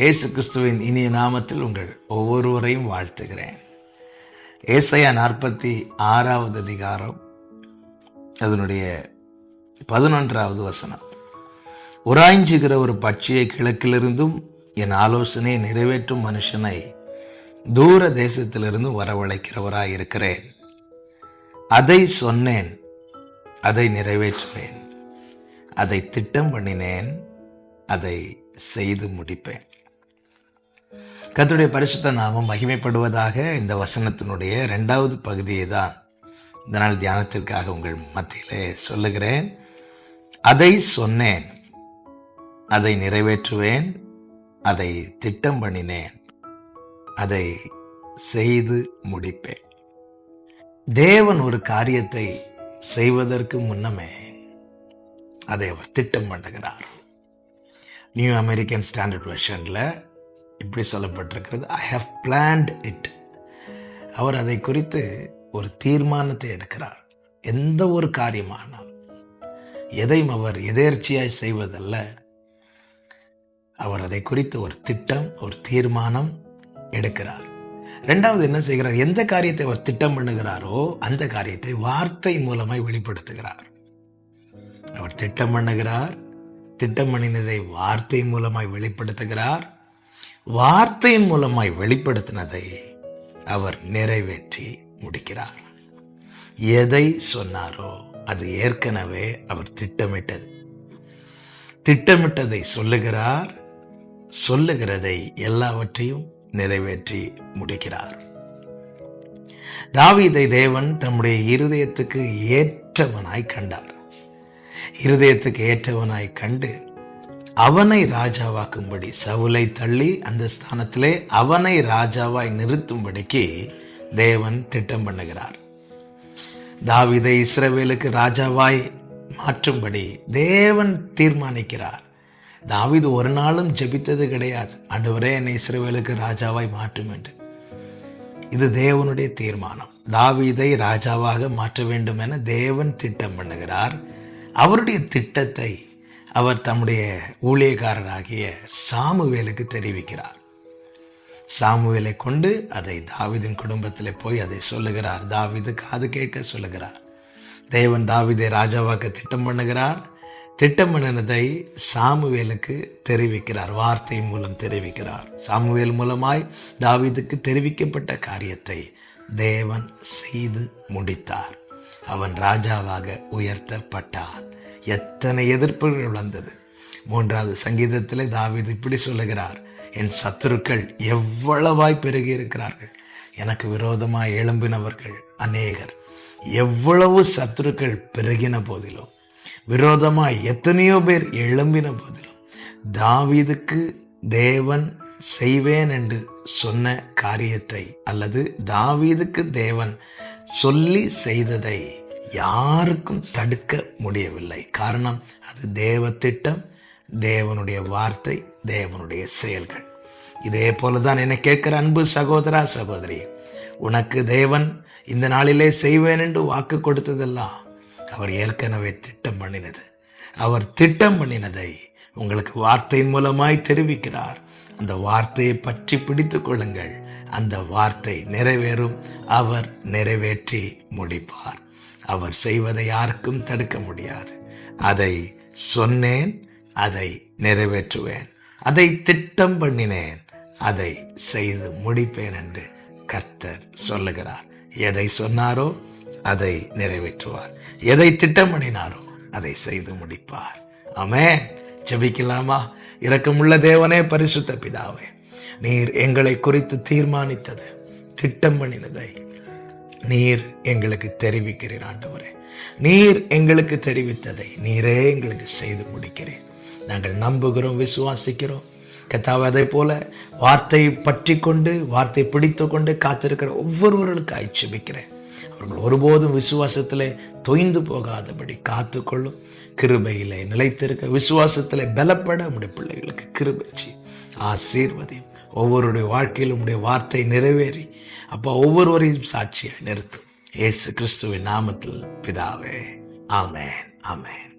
இயேசு கிறிஸ்துவின் இனிய நாமத்தில் உங்கள் ஒவ்வொருவரையும் வாழ்த்துகிறேன். ஏசையா நாற்பத்தி ஆறாவது அதிகாரம் அதனுடைய பதினொன்றாவது வசனம். உராய்ஞ்சுகிற ஒரு பட்சியை கிழக்கிலிருந்தும் என் ஆலோசனையை நிறைவேற்றும் மனுஷனை தூர தேசத்திலிருந்து வரவழைக்கிறவராக இருக்கிறேன் அதை சொன்னேன் அதை நிறைவேற்றுவேன். அதை திட்டம் பண்ணினேன் அதை செய்து முடிப்பேன். கத்துடைய பரிசுத்த நாமம் மகிமைப்படுவதாக இந்த வசனத்தினுடைய ரெண்டாவது பகுதியை தான் இந்த நாள் தியானத்திற்காக உங்கள் மத்தியிலே சொல்லுகிறேன். அதை சொன்னேன் அதை நிறைவேற்றுவேன் அதை திட்டம் பண்ணினேன் அதை செய்து முடிப்பேன். தேவன் ஒரு காரியத்தை செய்வதற்கு முன்னமே அதை அவர் திட்டம் பண்ணுகிறார். நியூ அமெரிக்கன் ஸ்டாண்டர்ட் வெர்ஷனில் இப்படி சொல்லப்பட்டிருக்கிறது. ஐ ஹவ் பிளான்ட் இட் அவர் அதை குறித்து ஒரு தீர்மானத்தை எடுக்கிறார். எந்த ஒரு காரியமானால் எதையும் அவர் எதேர்ச்சியாய் செய்வதல்ல. அவர் அதை குறித்து ஒரு திட்டம் ஒரு தீர்மானம் எடுக்கிறார். ரெண்டாவது என்ன செய்கிறார்? எந்த காரியத்தை அவர் திட்டம் பண்ணுகிறாரோ அந்த காரியத்தை வார்த்தை மூலமாய் வெளிப்படுத்துகிறார். அவர் திட்டம் பண்ணுகிறார். திட்டம் பண்ணினதை வார்த்தை மூலமாய் வெளிப்படுத்துகிறார். வார்த்தையின் மூலமாய் வெளிப்படுத்தினதை அவர் நிறைவேற்றி முடிக்கிறார். எதை சொன்னாரோ அது ஏற்கனவே அவர் திட்டமிட்டது. திட்டமிட்டதை சொல்லுகிறார் சொல்லுகிறதை எல்லாவற்றையும் நிறைவேற்றி முடிக்கிறார். தாவீதை தேவன் தம்முடைய இருதயத்துக்கு ஏற்றவனாய் கண்டார். இருதயத்துக்கு ஏற்றவனாய் கண்டு அவனை ராஜாவாக்கும்படி சவுலை தள்ளி அந்த ஸ்தானத்திலே அவனை ராஜாவாய் நிறுத்தும்படிக்கு தேவன் திட்டம் பண்ணுகிறார். தாவிதை இஸ்ரவேலுக்கு ராஜாவாய் மாற்றும்படி தேவன் தீர்மானிக்கிறார். தாவிது ஒரு நாளும் ஜெபித்தது கிடையாது. ஆண்டவரே என்னை இஸ்ரவேலுக்கு ராஜாவாய் மாற்றும் என்று. இது தேவனுடைய தீர்மானம். தாவிதை ராஜாவாக மாற்ற வேண்டும் என தேவன் திட்டம் பண்ணுகிறார். அவருடைய திட்டத்தை அவர் தம்முடைய ஊழியக்காரராகிய சாமுவேலுக்கு தெரிவிக்கிறார். சாமுவேலை கொண்டு அதை தாவிதின் குடும்பத்தில் போய் அதை சொல்லுகிறார். தாவிது காது கேட்க சொல்லுகிறார். தேவன் தாவிதை ராஜாவாக்க திட்டம் பண்ணுகிறார். திட்டம் பண்ணினதை சாமுவேலுக்கு தெரிவிக்கிறார். வார்த்தை மூலம் தெரிவிக்கிறார். சாமுவேல் மூலமாய் தாவிதுக்கு தெரிவிக்கப்பட்ட காரியத்தை தேவன் செய்து முடித்தார். அவன் ராஜாவாக உயர்த்தப்பட்டார். எத்தனை எதிர்ப்புகள் வந்தது. மூன்றாவது சங்கீதத்தில் தாவிது இப்படி சொல்லுகிறார் என் சத்துருக்கள் எவ்வளவாய் பெருகி இருக்கிறார்கள் எனக்கு விரோதமாக எழும்பினவர்கள் அநேகர். எவ்வளவு சத்துருக்கள் பெருகின போதிலும் விரோதமாக எத்தனையோ பேர் எழும்பின போதிலும் தாவீதுக்கு தேவன் செய்வேன் என்று சொன்ன காரியத்தை அல்லது தாவீதுக்கு தேவன் சொல்லி செய்ததை யாருக்கும் தடுக்க முடியவில்லை. காரணம் அது தேவ திட்டம் தேவனுடைய வார்த்தை தேவனுடைய செயல்கள். இதே போல தான் என்னை கேட்கிற அன்பு சகோதரா சகோதரி உனக்கு தேவன் இந்த நாளிலே செய்வேன் என்று வாக்கு கொடுத்ததெல்லாம் அவர் ஏற்கனவே திட்டம் பண்ணினது. அவர் திட்டம் பண்ணினதை உங்களுக்கு வார்த்தையின் மூலமாய் தெரிவிக்கிறார். அந்த வார்த்தையை பற்றி பிடித்து கொள்ளுங்கள். அந்த வார்த்தை நிறைவேறும். அவர் நிறைவேற்றி முடிப்பார். அவர் செய்வதை யாருக்கும் தடுக்க முடியாது. அதை சொன்னேன் அதை நிறைவேற்றுவேன். அதை திட்டம் பண்ணினேன் அதை செய்து முடிப்பேன் என்று கர்த்தர் சொல்லுகிறார். எதை சொன்னாரோ அதை நிறைவேற்றுவார். எதை திட்டம் பண்ணினாரோ அதை செய்து முடிப்பார். ஆமே செபிக்கலாமா இரக்கமுள்ள தேவனே பரிசுத்த பிதாவே நீர் எங்களை குறித்து தீர்மானித்தது திட்டம் பண்ணினதை நீர் எங்களுக்கு தெரிவிக்கிறீர் ஆண்டவரே. நீர் எங்களுக்கு தெரிவித்ததை நீரே எங்களுக்கு செய்து முடிக்கிறேன் நாங்கள் நம்புகிறோம் விசுவாசிக்கிறோம். கத்தாவை அதை போல வார்த்தை பற்றி கொண்டு வார்த்தை பிடித்து கொண்டு காத்திருக்கிற ஒவ்வொருவர்களுக்கு ஆய்ச்சிபிக்கிறேன் அவர்கள் ஒருபோதும் விசுவாசத்திலே தொய்ந்து போகாதபடி காத்துக்கொள்ளும். கிருபையிலே நிலைத்திருக்க விசுவாசத்திலே பலப்பட உடைய பிள்ளைகளுக்கு கிருபைச்சி ஆசீர்வதியும். ஒவ்வொருடைய வாழ்க்கையிலும் உடைய வார்த்தை நிறைவேறி அப்போ ஒவ்வொருவரையும் சாட்சியாக நிறுத்தும். ஏசு கிறிஸ்துவின் நாமத்தில் பிதாவே. ஆமேன். ஆமேன்.